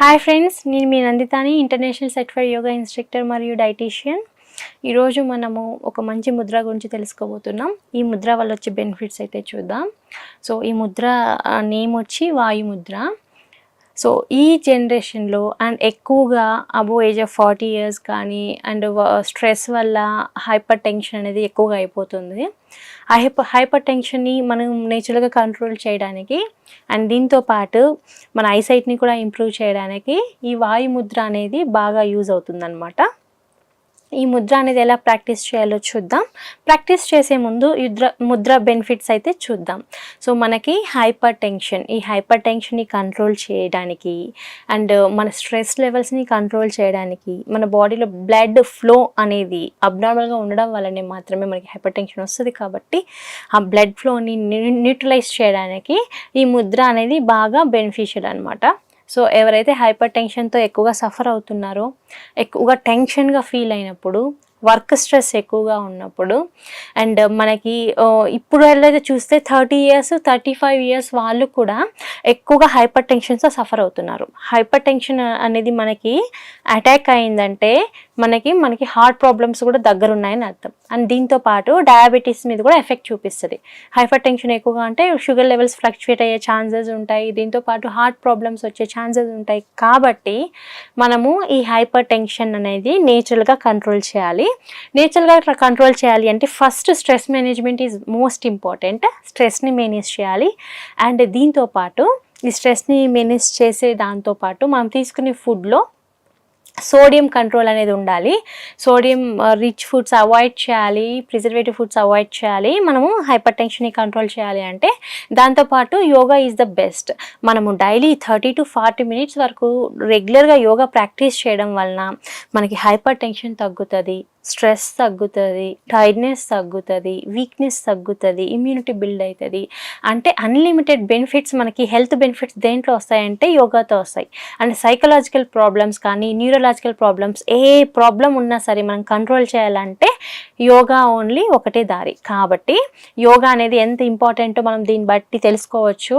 Hi friends నేను మీ నందితాని ఇంటర్నేషనల్ సర్టిఫైడ్ యోగా ఇన్స్ట్రక్టర్ మరియు డైటీషియన్ ఈరోజు మనము ఒక మంచి ముద్ర గురించి తెలుసుకోబోతున్నాం. ఈ ముద్ర వల్ల వచ్చే బెనిఫిట్స్ అయితే చూద్దాం. సో ఈ ముద్ర నేమ్ వచ్చి వాయు ముద్ర. సో ఈ జనరేషన్లో అండ్ ఎక్కువగా above age of forty years కానీ అండ్ స్ట్రెస్ వల్ల హైపర్ టెన్షన్ అనేది ఎక్కువగా అయిపోతుంది. ఆ హైపర్ హైపర్ టెన్షన్ని మనం నేచురల్గా కంట్రోల్ చేయడానికి అండ్ దీంతో పాటు మన ఐసైట్ని కూడా ఇంప్రూవ్ చేయడానికి ఈ వాయుముద్ర అనేది బాగా యూజ్ అవుతుందన్నమాట. ఈ ముద్ర అనేది ఎలా ప్రాక్టీస్ చేయాలో చూద్దాం. ప్రాక్టీస్ చేసే ముందు యుద్ర ముద్ర బెనిఫిట్స్ అయితే చూద్దాం. సో మనకి హైపర్ టెన్షన్ ఈ హైపర్ టెన్షన్ని కంట్రోల్ చేయడానికి అండ్ మన స్ట్రెస్ లెవెల్స్ని కంట్రోల్ చేయడానికి మన బాడీలో బ్లడ్ ఫ్లో అనేది అబ్నార్మల్గా ఉండడం వల్లనే మాత్రమే మనకి హైపర్ టెన్షన్ వస్తుంది కాబట్టి ఆ బ్లడ్ ఫ్లోని న్యూట్రలైజ్ చేయడానికి ఈ ముద్ర అనేది బాగా బెనిఫిషియల్ అనమాట సో ఎవరైతే హైపర్ టెన్షన్తో ఎక్కువగా సఫర్ అవుతున్నారో ఎక్కువగా టెన్షన్గా ఫీల్ అయినప్పుడు వర్క్ స్ట్రెస్ ఎక్కువగా ఉన్నప్పుడు అండ్ మనకి ఇప్పుడు వెళ్ళైతే చూస్తే thirty years thirty five years వాళ్ళు కూడా ఎక్కువగా హైపర్ టెన్షన్తో సఫర్ అవుతున్నారు. హైపర్ టెన్షన్ అనేది మనకి అటాక్ అయిందంటే మనకి మనకి హార్ట్ ప్రాబ్లమ్స్ కూడా దగ్గర ఉన్నాయని అర్థం. అండ్ దీంతో పాటు డయాబెటీస్ మీద కూడా ఎఫెక్ట్ చూపిస్తుంది. హైపర్ టెన్షన్ ఎక్కువగా అంటే షుగర్ లెవెల్స్ ఫ్లక్చువేట్ అయ్యే ఛాన్సెస్ ఉంటాయి. దీంతో పాటు హార్ట్ ప్రాబ్లమ్స్ వచ్చే ఛాన్సెస్ ఉంటాయి. కాబట్టి మనము ఈ హైపర్ టెన్షన్ అనేది నేచురల్గా కంట్రోల్ చేయాలి. నేచురల్గా కంట్రోల్ చేయాలి అంటే first stress management is most important స్ట్రెస్ని మేనేజ్ చేయాలి. అండ్ దీంతో పాటు ఈ స్ట్రెస్ని మేనేజ్ చేసే దాంతో పాటు మనం తీసుకునే ఫుడ్లో సోడియం కంట్రోల్ అనేది ఉండాలి. సోడియం రిచ్ ఫుడ్స్ అవాయిడ్ చేయాలి. ప్రిజర్వేటివ్ ఫుడ్స్ అవాయిడ్ చేయాలి. మనము హైపర్ టెన్షన్ని కంట్రోల్ చేయాలి అంటే దాంతోపాటు యోగా ఈజ్ ద బెస్ట్ మనము daily thirty to forty minutes వరకు రెగ్యులర్గా యోగా ప్రాక్టీస్ చేయడం వలన మనకి హైపర్ టెన్షన్ తగ్గుతుంది. స్ట్రెస్ తగ్గుతుంది టైర్డ్నెస్ తగ్గుతుంది వీక్నెస్ తగ్గుతుంది ఇమ్యూనిటీ బిల్డ్ అవుతుంది అంటే అన్లిమిటెడ్ బెనిఫిట్స్ మనకి హెల్త్ బెనిఫిట్స్ దేంట్లో వస్తాయంటే యోగాతో వస్తాయి. అండ్ సైకలాజికల్ ప్రాబ్లమ్స్ కానీ న్యూరలాజికల్ ప్రాబ్లమ్స్ ఏ ప్రాబ్లం ఉన్నా సరే మనం కంట్రోల్ చేయాలంటే యోగా ఓన్లీ ఒకటే దారి. కాబట్టి యోగా అనేది ఎంత ఇంపార్టెంటో మనం దీన్ని బట్టి తెలుసుకోవచ్చు.